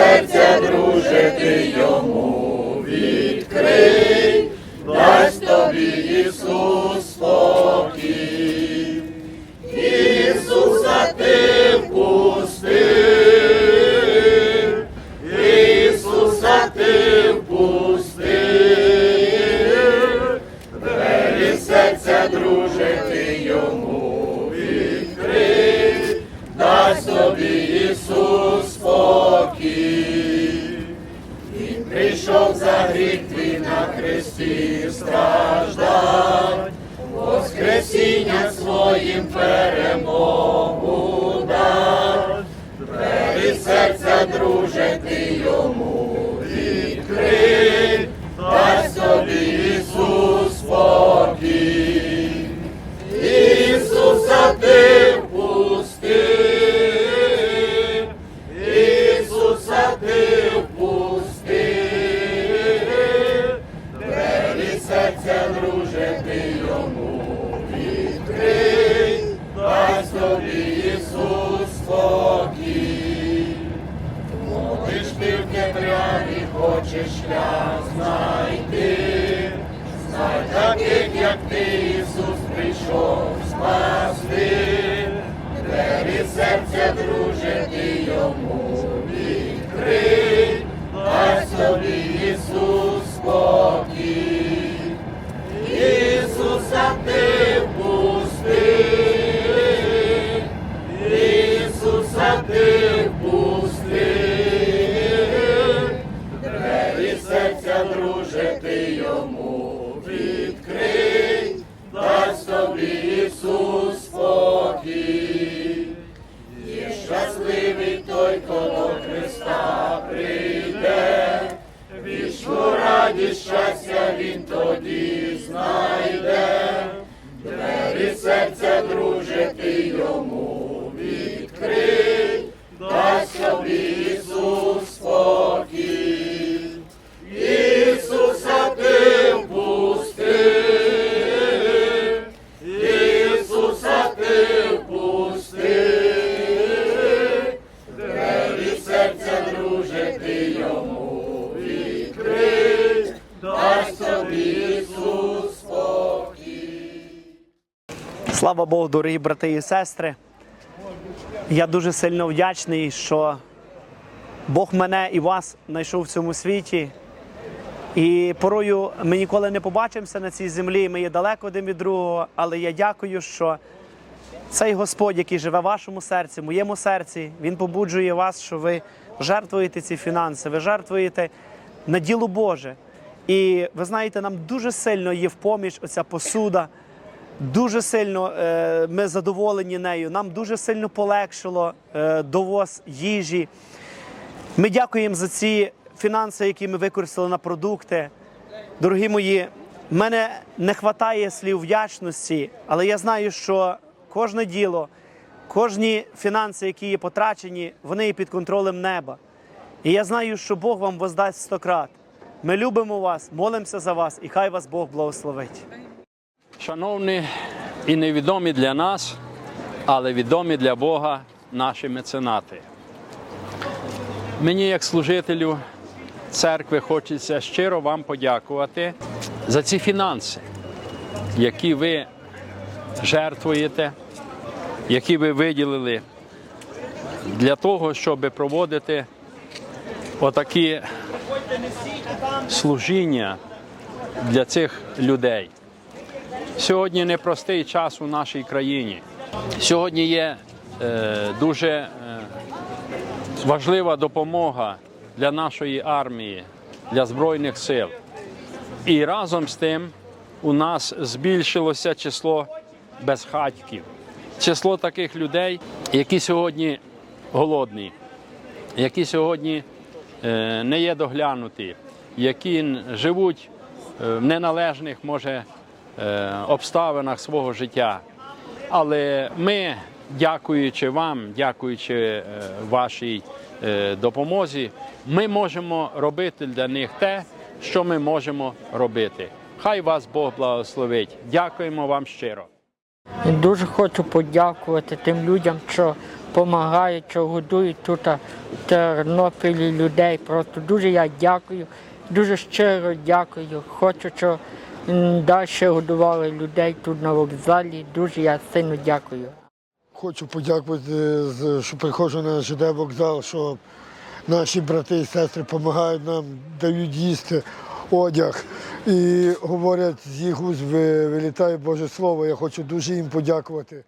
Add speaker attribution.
Speaker 1: серця дружити йому. прийшов за гріх твій на хресті страждать, воскресіння своїм перемог. you. Серця, друже, ти йому відкрий, дай собі Ісус
Speaker 2: Слава Богу, дорогі брати і сестри. Я дуже сильно вдячний, що Бог мене і вас знайшов в цьому світі. І порою ми ніколи не побачимося на цій землі, ми є далеко один від другого, але я дякую, що цей Господь, який живе в вашому серці, в моєму серці, Він побуджує вас, що ви жертвуєте ці фінанси, ви жертвуєте на діло Боже. І ви знаєте, нам дуже сильно є в поміч оця посуда. Дуже сильно е, ми задоволені нею. Нам дуже сильно полегшило е, довоз їжі. Ми дякуємо за ці фінанси, які ми використали на продукти. Дорогі мої, в мене не вистачає слів вдячності, але я знаю, що кожне діло, кожні фінанси, які є потрачені, вони є під контролем неба. І я знаю, що Бог вам воздасть стократ. Ми любимо вас, молимося за вас, і хай вас Бог благословить.
Speaker 3: Шановні і невідомі для нас, але відомі для Бога наші меценати. Мені, як служителю церкви, хочеться щиро вам подякувати за ці фінанси, які ви жертвуєте, які ви виділили для того, щоб проводити отакі служіння для цих людей. Сьогодні непростий час у нашій країні. Сьогодні є е, дуже е, важлива допомога для нашої армії, для Збройних сил. І разом з тим у нас збільшилося число безхатьків, число таких людей, які сьогодні голодні, які сьогодні е, не є доглянуті, які живуть е, в неналежних, може, обставинах свого життя. Але ми, дякуючи вам, дякуючи е, вашій е, допомозі, ми можемо робити для них те, що ми можемо робити. Хай вас Бог благословить. Дякуємо вам щиро.
Speaker 4: Дуже хочу подякувати тим людям, що допомагають, що годують тут в Тернополі людей. Просто дуже я дякую, дуже щиро дякую. Хочу, щоб м, далі годували людей тут на вокзалі. Дуже я сильно дякую.
Speaker 5: Хочу подякувати, що приходжу на ЖД вокзал, що наші брати і сестри допомагають нам, дають їсти одяг і говорять, з їх уст вилітає Боже Слово. Я хочу дуже їм подякувати.